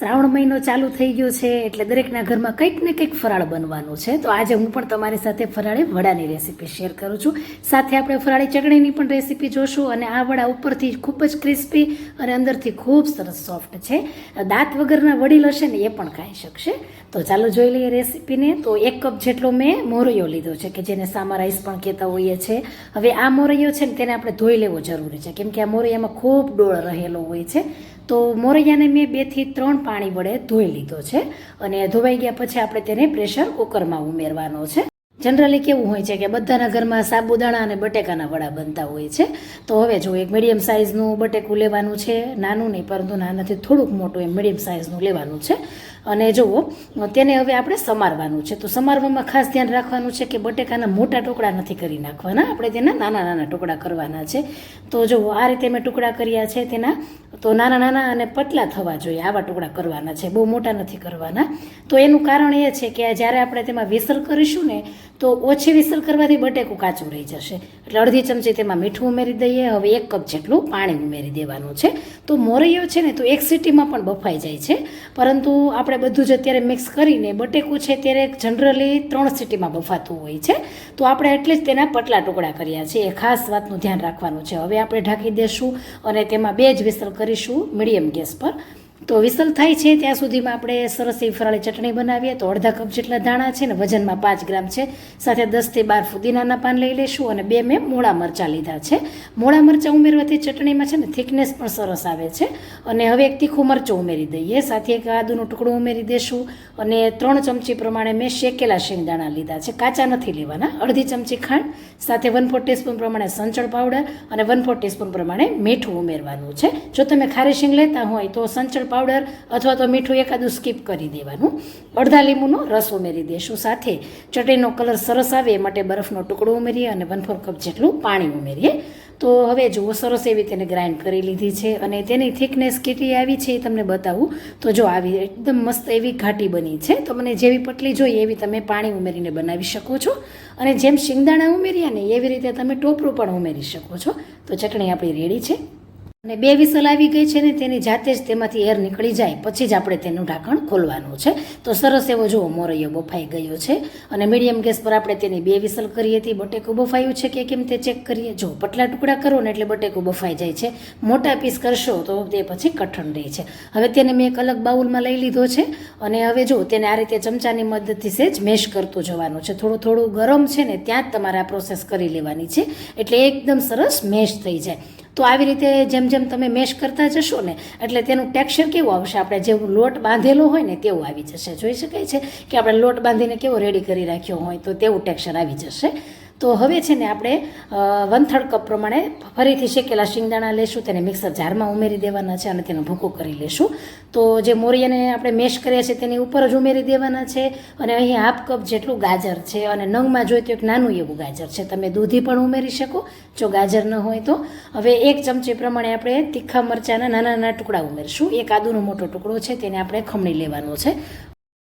શ્રાવણ મહિનો ચાલુ થઈ ગયો છે એટલે દરેકના ઘરમાં કંઈક ને કંઈક ફરાળ બનવાનું છે. તો આજે હું પણ તમારી સાથે ફરાળી વડાની રેસીપી શેર કરું છું. સાથે આપણે ફરાળી ચટણીની પણ રેસીપી જોશું અને આ વડા ઉપરથી ખૂબ જ ક્રિસ્પી અને અંદરથી ખૂબ સરસ સોફ્ટ છે. દાંત વગરના વડીલ હશે ને એ પણ ખાઈ શકશે. તો ચાલો જોઈ લઈએ રેસીપીને તો એક કપ જેટલો મેં મોરૈયો લીધો છે કે જેને સામા રાઈસ પણ કહેતા હોઈએ છીએ હવે આ મોરૈયો છે ને તેને આપણે ધોઈ લેવો જરૂરી છે. કેમ કે આ મોરૈયામાં ખૂબ ડોળ રહેલો હોય છે. તો મોરૈયાને મેં બેથી ત્રણ પાણી વડે ધોઈ લીધો છે અને ધોવાઈ ગયા પછી આપણે તેને પ્રેશર કુકરમાં ઉમેરવાનો છે. જનરલી કેવું હોય છે કે બધાના ઘરમાં સાબુદાણા અને બટેકાના વડા બનતા હોય છે. તો હવે જો એક મીડિયમ સાઇઝનું બટેકું લેવાનું છે, નાનું નહીં, પરંતુ નાનાથી થોડુંક મોટું એમ મીડિયમ સાઇઝનું લેવાનું છે. અને જુઓ તેને હવે આપણે સમારવાનું છે. તો સમારવામાં ખાસ ધ્યાન રાખવાનું છે કે બટેકાના મોટા ટુકડા નથી કરી નાખવાના. આપણે તેના નાના નાના ટુકડા કરવાના છે. તો જુઓ આ રીતે મેં ટુકડા કર્યા છે તેના, તો નાના નાના અને પતલા થવા જોઈએ. આવા ટુકડા કરવાના છે. બહુ મોટા નથી કરવાના. તો એનું કારણ એ છે કે જ્યારે આપણે તેમાં વિસલ કરીશું ને, તો ઓછી વિસલ કરવાથી બટેકું કાચું રહી જશે. એટલે અડધી ચમચી તેમાં મીઠું ઉમેરી દઈએ. હવે એક કપ જેટલું પાણી ઉમેરી દેવાનું છે. તો મોરૈયો છે ને, તો એક સિટીમાં પણ બફાઈ જાય છે. પરંતુ આપણે બધું જ અત્યારે મિક્સ કરીને બટેકું છે ત્યારે જનરલી ત્રણ સિટીમાં બફાતું હોય છે. તો આપણે એટલે જ તેના પટલા ટુકડા કર્યા છે. એ ખાસ વાતનું ધ્યાન રાખવાનું છે. હવે આપણે ઢાંકી દેશું અને તેમાં બે જ વિસલ કરીશું મીડિયમ ગેસ પર. તો વિસલ થાય છે, ત્યાં સુધીમાં આપણે સરસ એવી ફરાળી ચટણી બનાવીએ. તો અડધા કપ જેટલા દાણા છે ને, વજનમાં પાંચ ગ્રામ છે. સાથે દસથી બાર ફુદીનાના પાન લઈ લઈશું અને બે મેં મોળા મરચાં લીધા છે. મોળા મરચાં ઉમેરવાથી ચટણીમાં છે ને, થિકનેસ પણ સરસ આવે છે. અને હવે એક તીખું મરચું ઉમેરી દઈએ. સાથે એક આદુનો ટુકડો ઉમેરી દેશું અને ત્રણ ચમચી પ્રમાણે મેં શેકેલા શેંગદાણા લીધા છે. કાચા નથી લેવાના, અડધી ચમચી ખાંડ, સાથે વન ફોર ટીસ્પૂન પ્રમાણે સંચળ પાવડર અને વન ફોર ટીસ્પૂન પ્રમાણે મીઠું ઉમેરવાનું છે. જો તમે ખારી શીંગ લેતા હોય તો સંચળ પાવડર અથવા તો મીઠું એકાદું સ્કીપ કરી દેવાનું. અડધા લીંબુનો રસ ઉમેરી દેશું સાથે. ચટણીનો કલર સરસ આવે માટે બરફનો ટુકડો ઉમેરીએ અને વન ફોર કપ જેટલું પાણી ઉમેરીએ. તો હવે જુઓ, સરસ એવી તેને ગ્રાઇન્ડ કરી લીધી છે અને તેની થિકનેસ કેટલી આવી છે એ તમને બતાવું. તો જો આવી એકદમ મસ્ત એવી ઘાટી બની છે, તો મને જેવી પટલી જોઈએ એવી તમે પાણી ઉમેરીને બનાવી શકો છો. અને જેમ શિંગદાણા ઉમેર્યા ને એવી રીતે તમે ટોપરું પણ ઉમેરી શકો છો. તો ચટણી આપણી રેડી છે. અને બે વિસલ આવી ગઈ છે ને તેની જાતે જ તેમાંથી એર નીકળી જાય. પછી જ આપણે તેનું ઢાંકણ ખોલવાનું છે. તો સરસ એવો જુઓ, મોરૈયો બફાઈ ગયો છે. અને મીડિયમ ગેસ પર આપણે તેની બે વિસલ કરી હતી. બટેકું બફાયું છે કે કેમ તે ચેક કરીએ. જો પટલા ટુકડા કરો ને એટલે બટેકું બફાઈ જાય છે. મોટા પીસ કરશો તો તે પછી કઠણ રહે છે. હવે તેને મેં એક અલગ બાઉલમાં લઈ લીધો છે. અને હવે જો તેને આ રીતે ચમચાની મદદથી સેજ મેશ કરતું જવાનું છે. થોડું થોડું ગરમ છે ને ત્યાં જ તમારે આ પ્રોસેસ કરી લેવાની છે. એટલે એકદમ સરસ મેશ થઈ જાય. તો આવી રીતે જેમ જેમ તમે મેશ કરતા જશો ને, એટલે તેનું ટેક્સચર કેવું આવશે? આપણે જેવું લોટ બાંધેલો હોય ને, તેવું આવી જશે. જોઈ શકાય છે કે આપણે લોટ બાંધીને કેવો રેડી કરી રાખ્યો હોય તો તેવું ટેક્સચર આવી જશે? તો હવે છે ને આપણે વન થર્ડ કપ પ્રમાણે ફરીથી શેકેલા શિંગદાણા લેશું, તેને મિક્સર જારમાં ઉમેરી દેવાના છે અને તેનો ભૂકો કરી લેશું. તો જે મોરિયાને આપણે મેશ કર્યા છે તેની ઉપર જ ઉમેરી દેવાના છે અને અહીં હાફ કપ જેટલું ગાજર છે અને નંગમાં જોઈએ તો એક નાનું એવું ગાજર છે. તમે દૂધી પણ ઉમેરી શકો, જો ગાજર ન હોય તો. હવે એક ચમચી પ્રમાણે આપણે તીખા મરચાંના નાના નાના ટુકડા ઉમેરશું. એક આદુનો મોટો ટુકડો છે, તેને આપણે ખમણી લેવાનો છે.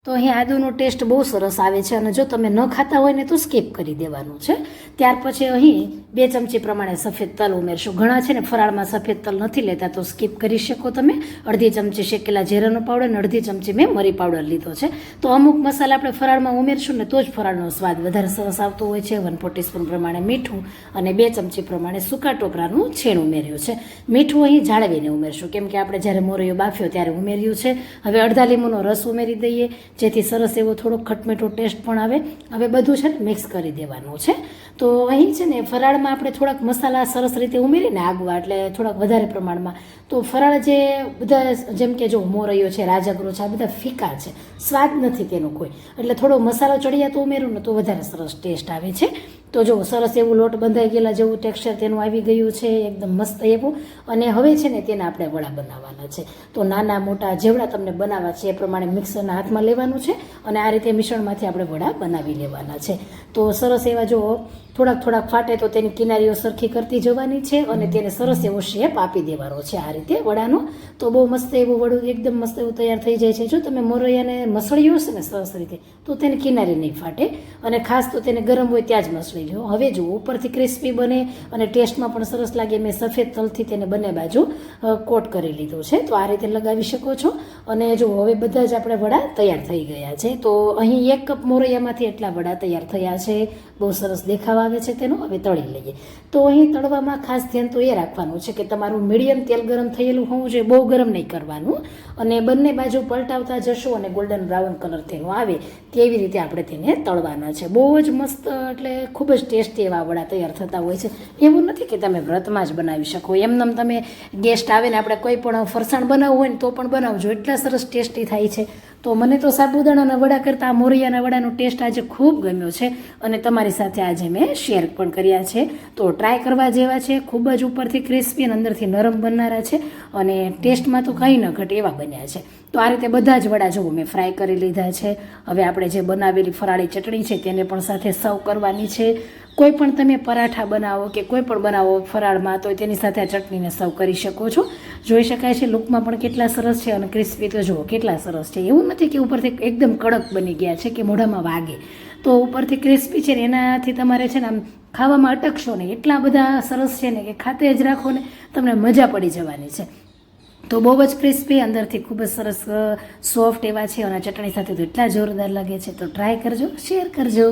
તો અહીં આદુનો ટેસ્ટ બહુ સરસ આવે છે અને જો તમે ન ખાતા હોય ને તો સ્કીપ કરી દેવાનું છે. ત્યાર પછી અહીં બે ચમચી પ્રમાણે સફેદ તલ ઉમેરશું. ઘણા છે ને ફરાળમાં સફેદ તલ નથી લેતા તો સ્કીપ કરી શકો તમે. અડધી ચમચી શેકેલા જીરાનો પાવડર અને અડધી ચમચી મેં મરી પાવડર લીધો છે. તો અમુક મસાલા આપણે ફરાળમાં ઉમેરશું ને તો જ ફરાળનો સ્વાદ વધારે સરસ આવતો હોય છે. વન ફોર ટીસ્પૂન પ્રમાણે મીઠું અને બે ચમચી પ્રમાણે સૂકા ટોપરાનું છેણ ઉમેર્યું છે. મીઠું અહીં જાળવીને ઉમેરશું. કેમ કે આપણે જ્યારે મોરૈયો બાફ્યો ત્યારે ઉમેર્યું છે. હવે અડધા લીંબુનો રસ ઉમેરી દઈએ. જેથી સરસ એવો થોડો ખટમીઠો ટેસ્ટ પણ આવે. હવે બધું છે ને મિક્સ કરી દેવાનું છે. તો અહીં છે ને ફરાળમાં આપણે થોડાક મસાલા સરસ રીતે ઉમેરીને આગવા, એટલે થોડાક વધારે પ્રમાણમાં. તો ફરાળ જે બધા જેમ કે જો મોરૈયો છે, રાજાગ્રો છે, આ બધા ફીકા છે. સ્વાદ નથી તેનો કોઈ. એટલે થોડો મસાલો ચડિયા તો ઉમેરું ને તો વધારે સરસ ટેસ્ટ આવે છે. તો જો સરસ એવું લોટ બંધાઈ ગયેલા જેવું ટેક્સચર તેનું આવી ગયું છે, એકદમ મસ્ત એવું. અને હવે છે ને તેના આપણે વડા બનાવવાના છે. તો નાના મોટા જેવડા તમને બનાવવા છે એ પ્રમાણે મિક્સરના હાથમાં લેવાનું છે અને આ રીતે મિશ્રણમાંથી આપણે વડા બનાવી લેવાના છે. તો સરસ એવા જો થોડાક થોડાક ફાટે તો તેની કિનારીઓ સરખી કરતી જવાની છે અને તેને સરસ એવો શેપ આપી દેવાનો છે આ રીતે વડાનો. તો બહુ મસ્ત એવું વડું એકદમ મસ્ત એવું તૈયાર થઈ જાય છે. જો તમે મોરૈયાને મસળ્યો હશે ને સરસ રીતે, તો તેને કિનારી નહીં ફાટે અને ખાસ તો તેને ગરમ હોય ત્યાં જ મસળી લો હવે જો ઉપરથી ક્રિસ્પી બને અને ટેસ્ટમાં પણ સરસ લાગે. મેં સફેદ તલથી તેને બંને બાજુ કોટ કરી લીધું છે. તો આ રીતે લગાવી શકો છો. અને જો હવે બધા જ આપણે વડા તૈયાર થઈ ગયા છે. તો અહીં એક કપ મોરૈયામાંથી એટલા વડા તૈયાર થયા છે. બહુ સરસ દેખાવ આવે છે તેનું હવે તળી લઈએ. તો અહીં તળવામાં ખાસ ધ્યાન તો એ રાખવાનું છે કે તમારું મીડિયમ તેલ ગરમ થયેલું હોવું જોઈએ, બહુ ગરમ નહીં કરવાનું. અને બંને બાજુ પલટાવતા જશો અને ગોલ્ડન બ્રાઉન કલર તેનો આવે, તેવી રીતે આપણે તેને તળવાના છે. બહુ જ મસ્ત એટલે ખૂબ જ ટેસ્ટી એવા વડા તૈયાર થતા હોય છે. એવું નથી કે તમે વ્રતમાં જ બનાવી શકો. એમનેમ તમે ગેસ્ટ આવે ને આપણે કોઈ પણ ફરસાણ બનાવવું હોય ને તો પણ બનાવજો. એટલા સરસ ટેસ્ટી થાય છે. તો મને તો સાબુદાણાના વડા કરતાં મોરિયાના વડાનો ટેસ્ટ આજે ખૂબ ગમ્યો છે અને તમારી સાથે આજે મેં શેર પણ કર્યા છે. તો ટ્રાય કરવા જેવા છે, ખૂબ જ ઉપરથી ક્રિસ્પી અને અંદરથી નરમ બનનારા છે અને ટેસ્ટમાં તો કંઈ ન ઘટે એવા બન્યા છે. તો આ રીતે બધા જ વડા જુઓ મેં ફ્રાય કરી લીધા છે. હવે આપણે જે બનાવેલી ફરાળી ચટણી છે તેને પણ સાથે સર્વ કરવાની છે. કોઈ પણ તમે પરાઠા બનાવો કે કોઈ પણ બનાવો ફરાળમાં, તો તેની સાથે આ ચટણીને સર્વ કરી શકો છો. જોઈ શકાય છે, લુકમાં પણ કેટલા સરસ છે અને ક્રિસ્પી, તો જુઓ કેટલા સરસ છે. એવું નથી કે ઉપરથી એકદમ કડક બની ગયા છે કે મોઢામાં વાગે. તો ઉપરથી ક્રિસ્પી છે ને એનાથી તમારે છે ને આમ ખાવામાં અટકશો ને એટલા બધા સરસ છે ને કે ખાતે જ રાખો ને તમને મજા પડી જવાની છે. તો બહુ જ ક્રિસ્પી, અંદરથી ખૂબ જ સરસ સોફ્ટ એવા છે અને ચટણી સાથે તો એટલા જોરદાર લાગે છે. તો ટ્રાય કરજો, શેર કરજો.